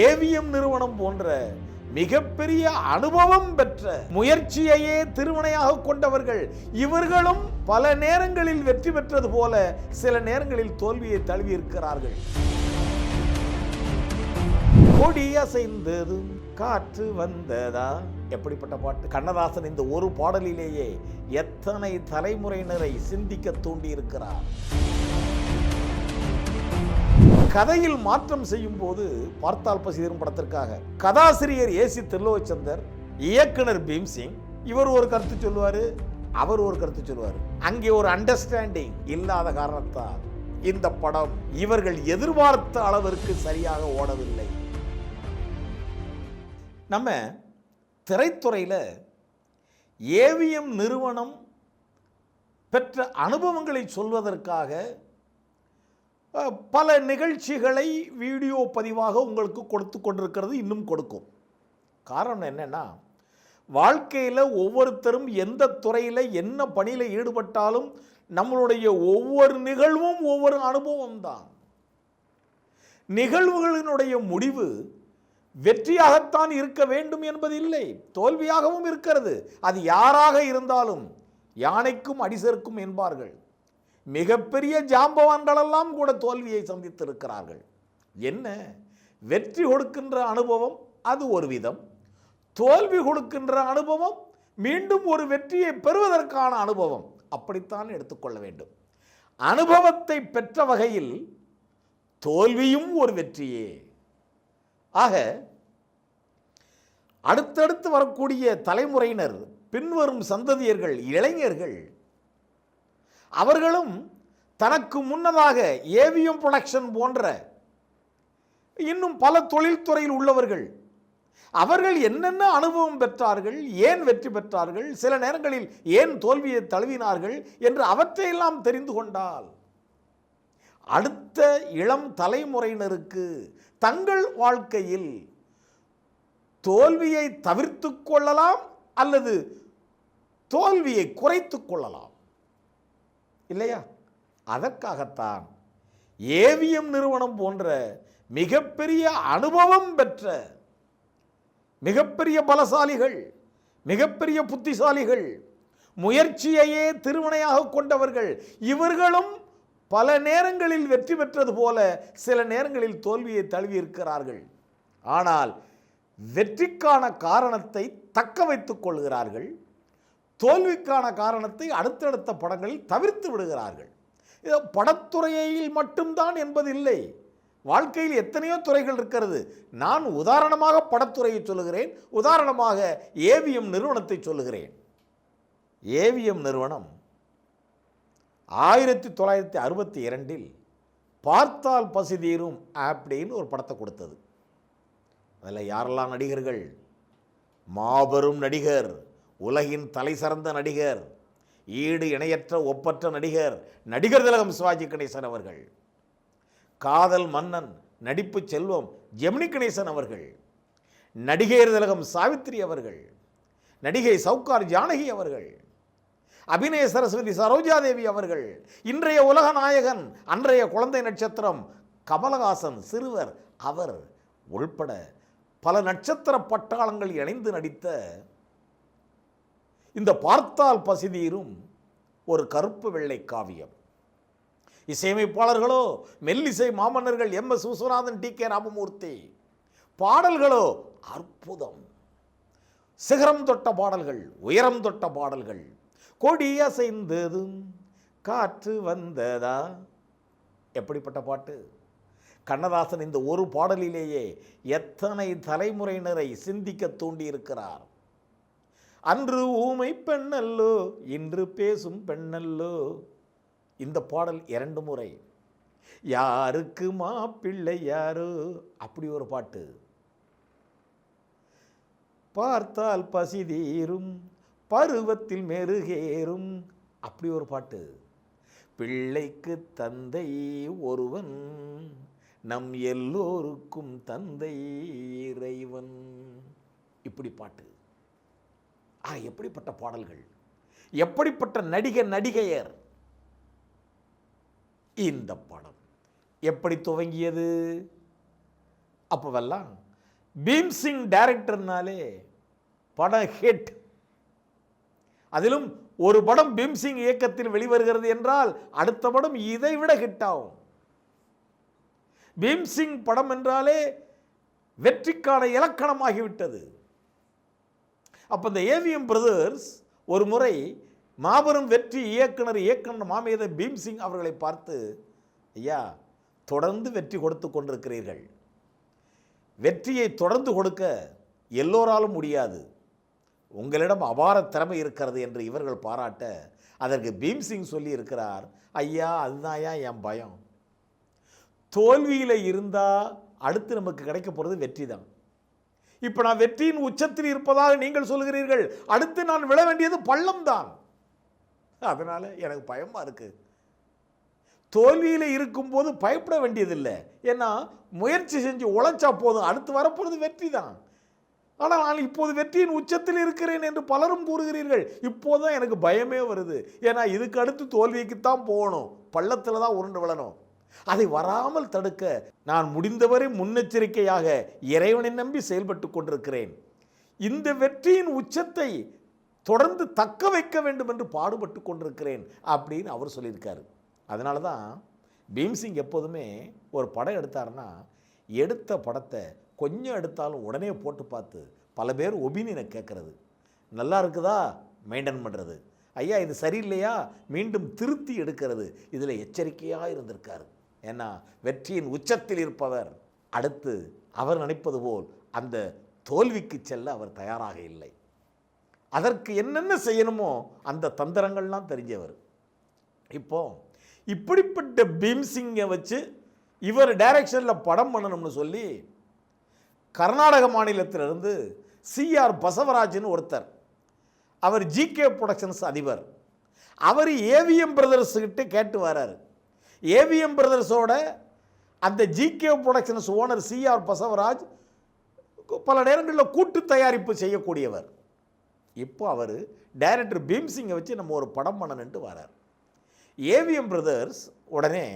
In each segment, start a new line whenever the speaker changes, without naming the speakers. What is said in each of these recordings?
AVM நிறுவனம் போன்ற மிகப்பெரிய அனுபவம் பெற்ற முயற்சியையே திருமணையாக கொண்டவர்கள் இவர்களும் பல நேரங்களில் வெற்றி பெற்றது போல சில நேரங்களில் தோல்வியை தழுவி இருக்கிறார்கள் கொடி அசைந்ததும் காற்று வந்ததா? எப்படிப்பட்ட பாட்டு? கண்ணதாசன் இந்த ஒரு பாடலிலேயே எத்தனை தலைமுறையினரை சிந்திக்க தூண்டி இருக்கிறார் கதையில் மாற்றம் செய்யும் போது பார்த்தால் பசிதரும் படத்திற்காக கதாசிரியர் ஏசி திருலோச்சந்தர் இயக்குனர் பீம்சிங் இவர் ஒரு கருத்து சொல்லுவார் அவர் ஒரு கருத்து சொல்லுவார். அங்கே ஒரு அண்டர்ஸ்டாண்டிங் இல்லாத காரணத்தால் இந்த படம் இவர்கள் எதிர்பார்த்த அளவிற்கு சரியாக ஓடவில்லை. நம்ம திரைத்துறையில் ஏவிஎம் நிறுவனம் பெற்ற அனுபவங்களை சொல்வதற்காக பல நிகழ்ச்சிகளை வீடியோ பதிவாக உங்களுக்கு கொடுத்து கொண்டிருக்கிறது இன்னும் கொடுக்கும். காரணம் என்னென்னா வாழ்க்கையில் ஒவ்வொருத்தரும் எந்த துறையில் என்ன பணியில் ஈடுபட்டாலும் நம்மளுடைய ஒவ்வொரு நிகழ்வும் ஒவ்வொரு அனுபவம் தான் நிகழ்வுகளினுடைய முடிவு வெற்றியாகத்தான் இருக்க வேண்டும் என்பது இல்லை. தோல்வியாகவும் இருக்கிறது. அது யாராக இருந்தாலும் யானைக்கும் அடிசருக்கும் என்பார்கள். மிகப்பெரிய ஜாம்பவான்களெல்லாம் கூட தோல்வியை சந்தித்திருக்கிறார்கள். என்ன? வெற்றி கொடுக்கின்ற அனுபவம் அது ஒரு விதம். தோல்வி கொடுக்கின்ற அனுபவம் மீண்டும் ஒரு வெற்றியை பெறுவதற்கான அனுபவம். அப்படித்தான் எடுத்துக்கொள்ள வேண்டும். அனுபவத்தை பெற்ற வகையில் தோல்வியும் ஒரு வெற்றியே. ஆக அடுத்தடுத்து வரக்கூடிய தலைமுறையினர் பின்வரும் சந்ததியர்கள் இளைஞர்கள் அவர்களும் தனக்கு முன்னதாக ஏவிஎம் ப்ரொடக்ஷன் போன்ற இன்னும் பல தொழில்துறையில் உள்ளவர்கள் அவர்கள் என்னென்ன அனுபவம் பெற்றார்கள் ஏன் வெற்றி பெற்றார்கள் சில நேரங்களில் ஏன் தோல்வியை தழுவினார்கள் என்று அவற்றையெல்லாம் தெரிந்து கொண்டால் அடுத்த இளம் தலைமுறையினருக்கு தங்கள் வாழ்க்கையில் தோல்வியை தவிர்த்து கொள்ளலாம் அல்லது தோல்வியை குறைத்து கொள்ளலாம். இல்லையா? அதற்காகத்தான் ஏவிஎம் நிறுவனம் போன்ற மிகப்பெரிய அனுபவம் பெற்ற மிகப்பெரிய பலசாலிகள் மிகப்பெரிய புத்திசாலிகள் முயற்சியையே திருமணையாக கொண்டவர்கள் இவர்களும் பல நேரங்களில் வெற்றி பெற்றது போல சில நேரங்களில் தோல்வியை தழுவி இருக்கிறார்கள். ஆனால் வெற்றிக்கான காரணத்தை தக்க வைத்துக் கொள்கிறார்கள். தோல்விக்கான காரணத்தை அடுத்தடுத்த படங்களில் தவிர்த்து விடுகிறார்கள். இது படத்துறையில் மட்டும்தான் என்பதில்லை. வாழ்க்கையில் எத்தனையோ துறைகள் இருக்கிறது. நான் உதாரணமாக படத்துறையை சொல்லுகிறேன். உதாரணமாக ஏவிஎம் நிறுவனத்தை சொல்லுகிறேன். ஏவிஎம் நிறுவனம் ஆயிரத்தி தொள்ளாயிரத்தி அறுபத்தி இரண்டில் பார்த்தால் பசி தீரும் அப்படின்னு ஒரு படத்தை கொடுத்தது. அதில் யாரெல்லாம் நடிகர்கள்? மாபெரும் நடிகர். உலகின் தலை சிறந்த நடிகர் ஈடு இணையற்ற ஒப்பற்ற நடிகர் நடிகர் திலகம் சிவாஜி கணேசன் அவர்கள். காதல் மன்னன் நடிப்பு செல்வம் ஜெமினி கணேசன் அவர்கள். நடிகையர் திலகம் சாவித்திரி அவர்கள். நடிகை சவுகார் ஜானகி அவர்கள். அபிநய சரஸ்வதி சரோஜாதேவி அவர்கள். இன்றைய உலக நாயகன் அன்றைய குழந்தை நட்சத்திரம் கமலஹாசன் சிறுவர் அவர் உள்பட பல நட்சத்திர பட்டாளங்கள் இணைந்து நடித்த இந்த பார்த்தால் பசிதீரும் ஒரு கருப்பு வெள்ளை காவியம். இசையமைப்பாளர்களோ மெல்லிசை மாமன்னர்கள் M. S. Viswanathan T. K. Ramamoorthy. பாடல்களோ அற்புதம். சிகரம் தொட்ட பாடல்கள் உயரம் தொட்ட பாடல்கள். கொடி அசைந்ததும் காற்று வந்ததா? எப்படிப்பட்ட பாட்டு? கண்ணதாசன் இந்த ஒரு பாடலிலேயே எத்தனை தலைமுறையினரை சிந்திக்க தூண்டியிருக்கிறார்? அன்று ஊமை பெண்ணல்லோ இன்று பேசும் பெண்ணல்லோ. இந்த பாடல் இரண்டு முறை. யாருக்கு மாப்பிள்ளை யாரோ? அப்படி ஒரு பாட்டு. பார்த்தால் பசி தீரும் பருவத்தில் மெருகேறும். அப்படி ஒரு பாட்டு. பிள்ளைக்கு தந்தை ஒருவன் நம் எல்லோருக்கும் தந்தை இறைவன். இப்படி பாட்டு. ஆ எப்படிப்பட்ட பாடல்கள்? எப்படிப்பட்ட நடிகர் நடிகையர்? இந்த படம். எப்படி துவங்கியது? அப்போவெல்லாம் பீம்சிங் டைரக்டர்னாலே படம் ஹிட் அதிலும் ஒரு படம் பீம்சிங் இயக்கத்தில் வெளிவருகிறது என்றால் அடுத்த படம் இதை விட ஹிட் ஆகும். பீம்சிங் படம் என்றாலே வெற்றிக்கான இலக்கணமாகிவிட்டது. அப்போ இந்த ஏவிஎம் பிரதர்ஸ் ஒரு முறை மாபெரும் வெற்றி இயக்குனர் இயக்குனர் மாமேத பீம்சிங் அவர்களை பார்த்து ஐயா தொடர்ந்து வெற்றி கொடுத்து கொண்டிருக்கிறீர்கள். வெற்றியை தொடர்ந்து கொடுக்க எல்லோராலும் முடியாது. உங்களிடம் அபார திறமை இருக்கிறது என்று இவர்கள் பாராட்ட அதற்கு பீம்சிங் சொல்லி இருக்கிறார். ஐயா அதுதான்யா என் பயம். தோல்வியில் இருந்தால் அடுத்து நமக்கு கிடைக்க போகிறது வெற்றி தான் இப்போ நான் வெற்றியின் உச்சத்தில் இருப்பதாக நீங்கள் சொல்கிறீர்கள் அடுத்து நான் விழ வேண்டியது பள்ளம் தான் அதனால் எனக்கு பயமாக இருக்குது தோல்வியில் இருக்கும்போது பயப்பட வேண்டியதில்லை. ஏன்னா முயற்சி செஞ்சு உழைச்சா போதும். அடுத்து வரப்போகிறது வெற்றி தான் ஆனால் நான் இப்போது வெற்றியின் உச்சத்தில் இருக்கிறேன் என்று பலரும் கூறுகிறீர்கள். இப்போதான் எனக்கு பயமே வருது. ஏன்னா இதுக்கு அடுத்து தோல்விக்குத்தான் போகணும். பள்ளத்தில் தான் உருண்டு விழணும். அதை வராமல் தடுக்க நான் முடிந்தவரை முன்னெச்சரிக்கையாக இறைவனை நம்பி செயல்பட்டு கொண்டிருக்கிறேன். இந்த வெற்றியின் உச்சத்தை தொடர்ந்து தக்க வைக்க வேண்டும் என்று பாடுபட்டு கொண்டிருக்கிறேன் அப்படின்னு அவர் சொல்லியிருக்காரு. அதனால தான் பீம்சிங் எப்போதுமே ஒரு படம் எடுத்தாருன்னா எடுத்த படத்தை கொஞ்சம் எடுத்தாலும் உடனே போட்டு பார்த்து பல பேர் ஒபீனியனை கேட்குறது. நல்லா இருக்குதா? மெயின்டைன் பண்ணுறது ஐயா இது சரியில்லையா? மீண்டும் திருத்தி எடுக்கிறது. இதில் எச்சரிக்கையாக இருந்திருக்காரு. ஏன்னா வெற்றியின் உச்சத்தில் இருப்பவர் அடுத்து அவர் நினைப்பது போல் அந்த தோல்விக்கு செல்ல அவர் தயாராக இல்லை. அதற்கு என்னென்ன செய்யணுமோ அந்த தந்திரங்கள்லாம் தெரிஞ்சவர். இப்போ இப்படிப்பட்ட பீம்சிங்கை வச்சு இவர் டைரக்ஷனில் படம் பண்ணணும்னு சொல்லி கர்நாடக மாநிலத்திலிருந்து சிஆர் பசவராஜன் ஒருத்தர். அவர் ஜிகே புரொடக்ஷன்ஸ் அதிபர். அவர் ஏவிஎம் பிரதர்ஸ்கிட்ட கேட்டு வராரு. ஏவிஎம் பிரதர்ஸோட அந்த GK productions owner CR Basavaraj பல நேரங்களில் கூட்டு தயாரிப்பு செய்யக்கூடியவர். இப்போ அவர் டைரக்டர் பீம்சிங்கை வச்சு நம்ம ஒரு படம் பண்ணணுன்ட்டு வரார். ஏவிஎம் பிரதர்ஸ் உடனே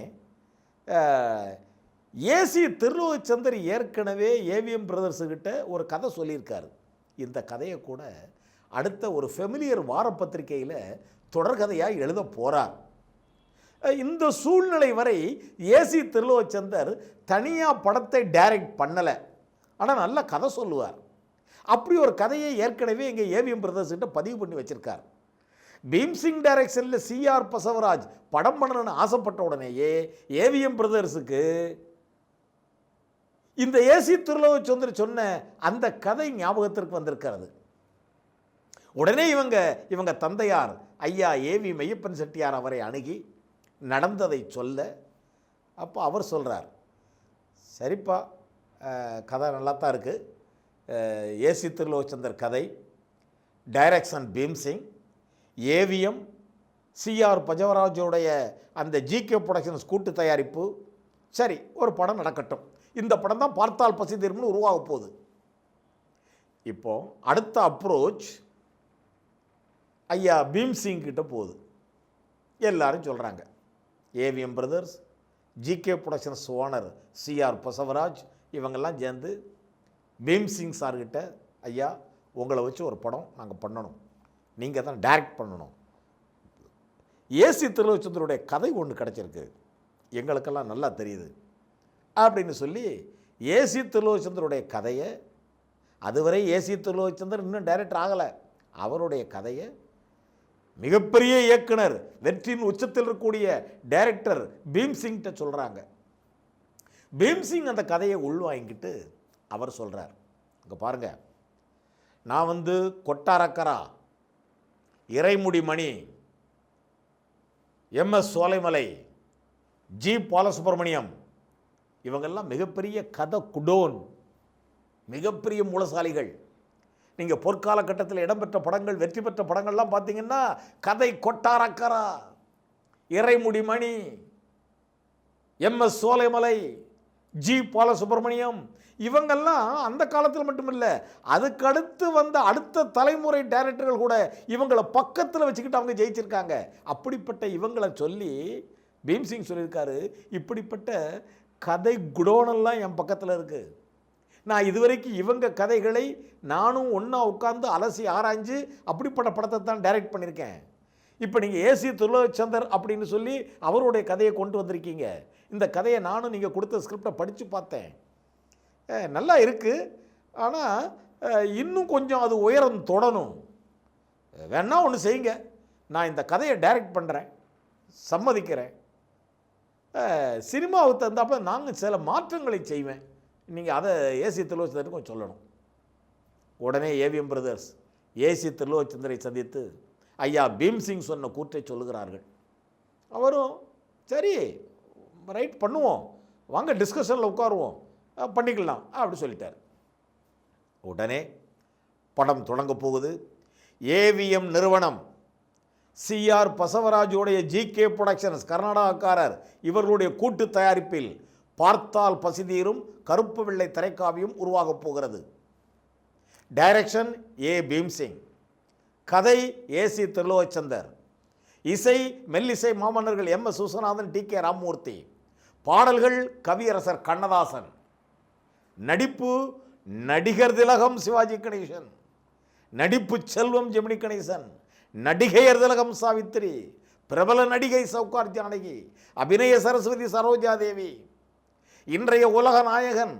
ஏசி திருலோகச்சந்தர் ஏற்கனவே ஏவிஎம் பிரதர்ஸுக்கிட்ட ஒரு கதை சொல்லியிருக்காரு. இந்த கதையை கூட அடுத்த ஒரு ஃபெமிலியர் வாரப்பத்திரிகையில் தொடர்கதையாக எழுத போகிறார் இந்த சூழ்நிலை வரை ஏசி திருலோகச்சந்தர் தனியாக படத்தை டைரக்ட் பண்ணலை. ஆனால் நல்ல கதை சொல்லுவார். அப்படி ஒரு கதையை ஏற்கனவே இங்கே ஏவிஎம் பிரதர்ஸ்கிட்ட பதிவு பண்ணி வச்சுருக்கார். பீம்சிங் டைரக்ஷனில் சிஆர் பசவராஜ் படம் பண்ணணும்னு ஆசைப்பட்ட உடனேயே ஏவிஎம் பிரதர்ஸுக்கு இந்த ஏசி திருலோகச்சந்திர சொன்ன அந்த கதை ஞாபகத்திற்கு வந்திருக்கிறது. உடனே இவங்க இவங்க தந்தையார் ஐயா ஏவி மையப்பன் செட்டியார் அவரை அணுகி நடந்ததை சொல்ல அப்போ அவர் சொல்கிறார் சரிப்பா கதை நல்லா தான் இருக்குது ஏசி திருலோச்சந்தர் கதை டைரக்ஷன் பீம்சிங் ஏவிஎம் சிஆர் பஜவராஜோடைய அந்த ஜிகே ப்ரொடக்ஷன்ஸ் கூட்டு தயாரிப்பு சரி ஒரு படம் நடக்கட்டும். இந்த படம் தான் பார்த்தால் பசி தீர்ம்னு உருவாக போகுது. இப்போ அடுத்த அப்ரோச் ஐயா பீம்சிங் கிட்ட போகுது. எல்லாரும் சொல்கிறாங்க AVM brothers GK productions owner CR Basavaraj இவங்கெல்லாம் சேர்ந்து பீம்சிங் சார்கிட்ட ஐயா உங்களை வச்சு ஒரு படம் நாங்கள் பண்ணணும். நீங்கள் தான் டைரக்ட் பண்ணணும். ஏசி திருவச்சந்தருடைய கதை ஒன்று கிடச்சிருக்கு. எங்களுக்கெல்லாம் நல்லா தெரியுது. அப்படின்னு சொல்லி ஏசி திருலோச்சந்தருடைய கதையை அதுவரை ஏசி திருவச்சந்தர் இன்னும் டைரக்டர் ஆகலை. அவருடைய கதையை மிகப்பெரிய இயக்குனர் வெற்றியின் உச்சத்தில் இருக்கக்கூடிய டைரக்டர் பீம்சிங்கிட்ட சொல்கிறாங்க பீம்சிங் அந்த கதையை உள்வாங்கிட்டு அவர் சொல்கிறார் இங்கே பாருங்க. நான் வந்து கொட்டாரக்கரா இறைமுடி மணி எம்எஸ் சோலைமலை ஜி பாலசுப்ரமணியம் இவங்கெல்லாம் மிகப்பெரிய கதை குடோன் மிகப்பெரிய மூலசாலிகள். நீங்கள் பொற்கால கட்டத்தில் இடம்பெற்ற படங்கள் வெற்றி பெற்ற படங்கள்லாம் பார்த்தீங்கன்னா கதை கொட்டாரக்கரா இறைமுடி மணி எம்எஸ் சோலைமலை ஜி பாலசுப்ரமணியம் இவங்கெல்லாம் அந்த காலத்தில் மட்டுமில்லை அதுக்கடுத்து வந்த அடுத்த தலைமுறை டைரக்டர்கள் கூட இவங்களை பக்கத்தில் வச்சுக்கிட்டு அவங்க ஜெயிச்சிருக்காங்க. அப்படிப்பட்ட இவங்களை சொல்லி பீம்சிங் சொல்லியிருக்காரு இப்படிப்பட்ட கதை குடோனெல்லாம் என் பக்கத்தில் இருக்குது நான் இதுவரைக்கும் இவங்க கதைகளை நானும் ஒன்றா உட்காந்து அலசி ஆராய்ஞ்சு அப்படிப்பட்ட படத்தை தான் டைரக்ட் பண்ணியிருக்கேன். இப்போ நீங்கள் ஏசி துர்லோச்சந்தர் அப்படின்னு சொல்லி அவருடைய கதையை கொண்டு வந்திருக்கீங்க. இந்த கதையை நானும் நீங்கள் கொடுத்த ஸ்கிரிப்டை படித்து பார்த்தேன். நல்லா இருக்குது ஆனால் இன்னும் கொஞ்சம் அது உயரம் தொடணும். வேணா ஒன்று செய்யுங்க. நான் இந்த கதையை டைரக்ட் பண்ணுறேன் சம்மதிக்கிறேன். சினிமாவுக்கு தந்தாப்ப நாங்கள் சில மாற்றங்களை செய்வேன். நீங்கள் அதை ஏசி திருலோச்சந்தருக்கு கொஞ்சம் சொல்லணும். உடனே ஏவிஎம் பிரதர்ஸ் ஏசி திருலோச்சந்தரை சந்தித்து ஐயா பீம்சிங் சொன்ன கூற்றை சொல்லுகிறார்கள். அவரும் சரி ரைட் பண்ணுவோம் வாங்க டிஸ்கஷனில் உட்காருவோம் பண்ணிக்கலாம் அப்படி சொல்லிட்டார். உடனே படம் தொடங்க போகுது. ஏவிஎம் நிறுவனம் சிஆர் பசவராஜுடைய ஜிகே ப்ரொடக்ஷன்ஸ் கர்நாடகாக்காரர் இவர்களுடைய கூட்டு தயாரிப்பில் பார்த்தால் பசிதீரும் கருப்பு வெள்ளை திரைக்காவியம் உருவாகப் போகிறது. டைரக்ஷன் ஏ பீம்சிங் கதை ஏசி திருலோச்சந்தர். இசை மெல்லிசை மாமன்னர்கள் M. S. சுசநாதன் T. K. Ramamoorthy. பாடல்கள் கவியரசர் கண்ணதாசன். நடிப்பு நடிகர் திலகம் சிவாஜி கணேசன். நடிப்பு செல்வம் ஜெமினி கணேசன். நடிகையர் திலகம் சாவித்திரி. பிரபல நடிகை சவுகார் ஜானகி அபிநய சரஸ்வதி சரோஜா தேவி இன்றைய உலக நாயகன்.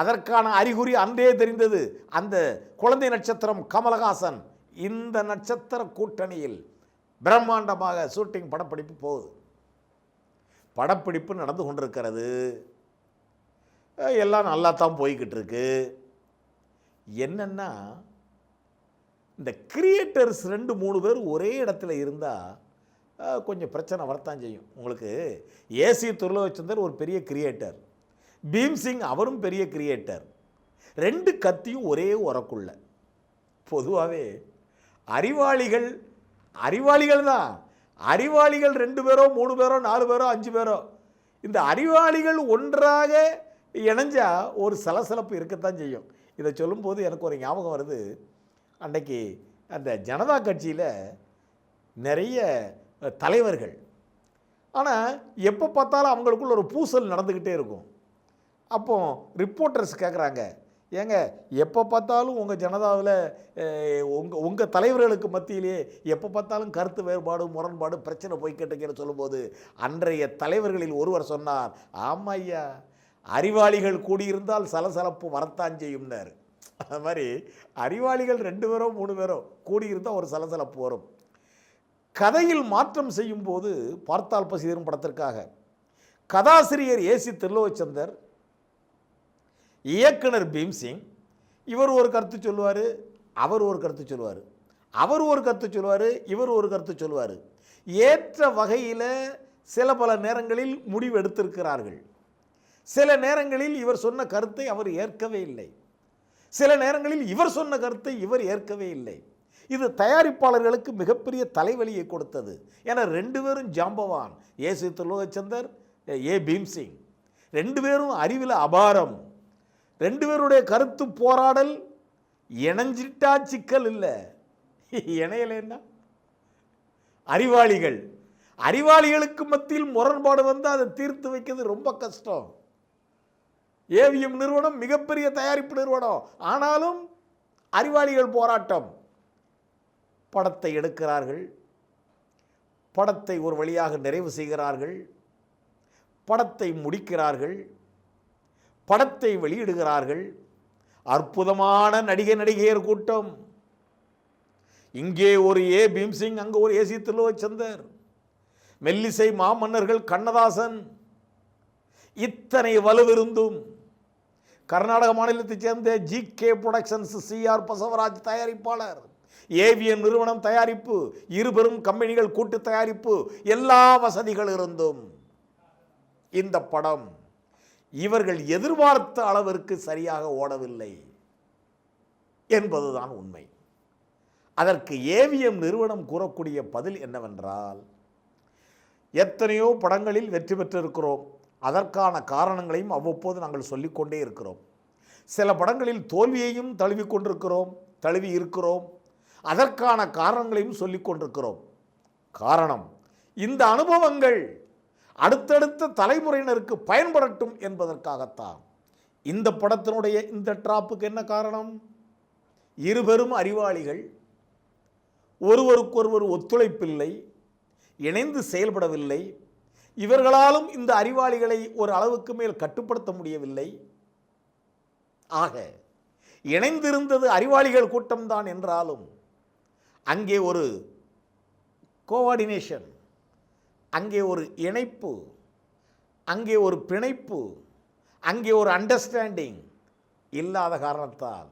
அதற்கான அறிகுறி அன்றே தெரிந்தது. அந்த குழந்தை நட்சத்திரம் கமலஹாசன். இந்த நட்சத்திர கூட்டணியில் பிரம்மாண்டமாக ஷூட்டிங் படப்பிடிப்பு போகுது. படப்பிடிப்பு நடந்து கொண்டிருக்கிறது. எல்லாம் நல்லா தான் போய்கிட்டு இருக்கு. என்னென்னா இந்த கிரியேட்டர்ஸ் ரெண்டு மூணு பேர் ஒரே இடத்துல இருந்தால் கொஞ்சம் பிரச்சனை வரத்தான் செய்யும். உங்களுக்கு ஏசி துர்லோச்சந்தர் ஒரு பெரிய கிரியேட்டர் பீம்சிங் அவரும் பெரிய கிரியேட்டர் ரெண்டு கத்தியும் ஒரே உரக்குள்ள. பொதுவாகவே அறிவாளிகள் அறிவாளிகள் தான். அறிவாளிகள் ரெண்டு பேரோ மூணு பேரோ நாலு பேரோ அஞ்சு பேரோ. இந்த அறிவாளிகள் ஒன்றாக இணைஞ்சா ஒரு சலசலப்பு இருக்கத்தான் செய்யும். இதை சொல்லும்போது எனக்கு ஒரு ஞாபகம் வருது. அன்னைக்கு அந்த ஜனதா கட்சியில் நிறைய தலைவர்கள். ஆனால் எப்போ பார்த்தாலும் அவங்களுக்குள்ள ஒரு பூசல் நடந்துக்கிட்டே இருக்கும். அப்போ ரிப்போர்ட்டர்ஸ் கேட்குறாங்க ஏங்க எப்போ பார்த்தாலும் உங்கள் ஜனதாவில் உங்கள் உங்கள் தலைவர்களுக்கு மத்தியிலேயே எப்போ பார்த்தாலும் கருத்து வேறுபாடு முரண்பாடு பிரச்சனை போய்கிட்டுங்கன்னு சொல்லும்போது அன்றைய தலைவர்களில் ஒருவர் சொன்னார் ஆமாம் ஐயா அறிவாளிகள் கூடியிருந்தால் சலசலப்பு வரத்தான் செய்யும்னார். அது மாதிரி அறிவாளிகள் ரெண்டு பேரோ மூணு பேரோ கூடியிருந்தால் ஒரு சலசலப்பு வரும். கதையில் மாற்றம் செய்யும்போது பார்த்தால் பசிதரும் படத்திற்காக கதாசிரியர் ஏசி திருலோச்சந்தர் இயக்குனர் பீம்சிங் இவர் ஒரு கருத்து சொல்லுவார் அவர் ஒரு கருத்து சொல்லுவார். அவர் ஒரு கருத்து சொல்லுவார் இவர் ஒரு கருத்து சொல்லுவார். ஏற்ற வகையில் சில பல நேரங்களில் முடிவு எடுத்திருக்கிறார்கள். சில நேரங்களில் இவர் சொன்ன கருத்தை அவர் ஏற்கவே இல்லை. சில நேரங்களில் இவர் சொன்ன கருத்தை இவர் ஏற்கவே இல்லை. இது தயாரிப்பாளர்களுக்கு மிகப்பெரிய தலைவலியை கொடுத்தது. ஏன்னா ரெண்டு பேரும் ஜாம்பவான். A C Tirulokchandar A Bhimsingh. ரெண்டு பேரும் அறிவில் அபாரம். ரெண்டு பேருடைய கருத்து போராடல் இணைஞ்சிட்டா சிக்கல் இல்லை. இணையலைன்னா? அறிவாளிகள். அறிவாளிகளுக்கு மத்தியில் முரண்பாடு வந்து அதை தீர்த்து வைக்கிறது ரொம்ப கஷ்டம். ஏவிஎம் நிறுவனம் மிகப்பெரிய தயாரிப்பு நிறுவனம். ஆனாலும் அறிவாளிகள் போராட்டம். படத்தை எடுக்கிறார்கள். படத்தை ஒரு வழியாக நிறைவு செய்கிறார்கள். படத்தை முடிக்கிறார்கள். படத்தை வெளியிடுகிறார்கள். அற்புதமான நடிகை நடிகையர் கூட்டம். இங்கே ஒரு ஏ. பீம்சிங் அங்கே ஒரு ஏசி திருவச்சந்தர் மெல்லிசை மாமன்னர்கள் கண்ணதாசன். இத்தனை வலுவிருந்தும் கர்நாடக மாநிலத்தைச் சேர்ந்த G. K. Productions CR Basavaraj தயாரிப்பாளர். ஏவிஎன் நிறுவனம் தயாரிப்பு இருபெரும் கம்பெனிகள் கூட்டு தயாரிப்பு எல்லா வசதிகள் இருந்தும். இந்த படம் இவர்கள் எதிர்பார்த்த அளவிற்கு சரியாக ஓடவில்லை என்பதுதான் உண்மை. அதற்கு ஏவிஎம் நிறுவனம் கூறக்கூடிய பதில் என்னவென்றால் எத்தனையோ படங்களில் வெற்றி பெற்றிருக்கிறோம். அதற்கான காரணங்களையும் அவ்வப்போது நாங்கள் சொல்லிக்கொண்டே இருக்கிறோம். சில படங்களில் தோல்வியையும் தழுவி கொண்டிருக்கிறோம் தழுவி இருக்கிறோம். அதற்கான காரணங்களையும் சொல்லிக் கொண்டிருக்கிறோம் காரணம் இந்த அனுபவங்கள் அடுத்தடுத்த தலைமுறையினருக்கு பயன்படட்டும் என்பதற்காகத்தான். இந்த படத்தினுடைய இந்த டிராப்புக்கு என்ன காரணம்? இருபெரும் அறிவாளிகள் ஒருவருக்கொருவர் ஒத்துழைப்பில்லை இணைந்து செயல்படவில்லை இவர்களாலும் இந்த அறிவாளிகளை ஒரு அளவுக்கு மேல் கட்டுப்படுத்த முடியவில்லை. ஆக இணைந்திருந்தது அறிவாளிகள் கூட்டம்தான் என்றாலும் அங்கே ஒரு கோஆர்டினேஷன் அங்கே ஒரு இணைப்பு அங்கே ஒரு பிணைப்பு அங்கே ஒரு அண்டர்ஸ்டாண்டிங் இல்லாத காரணத்தால்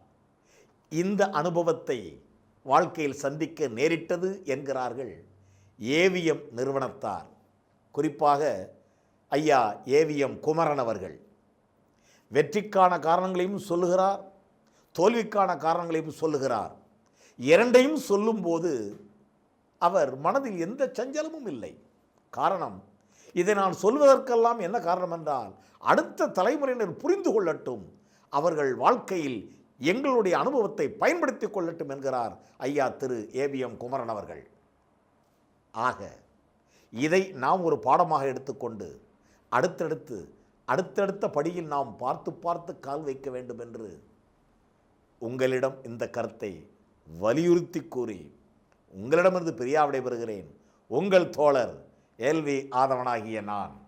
இந்த அனுபவத்தை வாழ்க்கையில் சந்திக்க நேரிட்டது என்கிறார்கள் ஏவிஎம் நிறுவனத்தார். குறிப்பாக ஐயா ஏவிஎம் குமரன் அவர்கள். வெற்றிக்கான காரணங்களையும் சொல்லுகிறார் தோல்விக்கான காரணங்களையும் சொல்லுகிறார். இரண்டையும் சொல்லும்போது அவர் மனதில் எந்த சஞ்சலமும் இல்லை. காரணம். இதை நான் சொல்வதற்கெல்லாம் என்ன காரணம் என்றால் அடுத்த தலைமுறையினர் புரிந்து கொள்ளட்டும். அவர்கள் வாழ்க்கையில் எங்களுடைய அனுபவத்தை பயன்படுத்திக் கொள்ளட்டும் என்கிறார் ஐயா திரு. ஏபிஎம் குமரன் அவர்கள். ஆக இதை நாம் ஒரு பாடமாக எடுத்துக்கொண்டு அடுத்தடுத்து அடுத்தடுத்த படியில் நாம் பார்த்து பார்த்து கால் வைக்க வேண்டும் என்று உங்களிடம் இந்த கருத்தை வலியுறுத்தி கூறி உங்களிடமிருந்து பிரியா விடைபெறுகிறேன். உங்கள் தோழர் எல்வி ஆதவனாகிய நான்.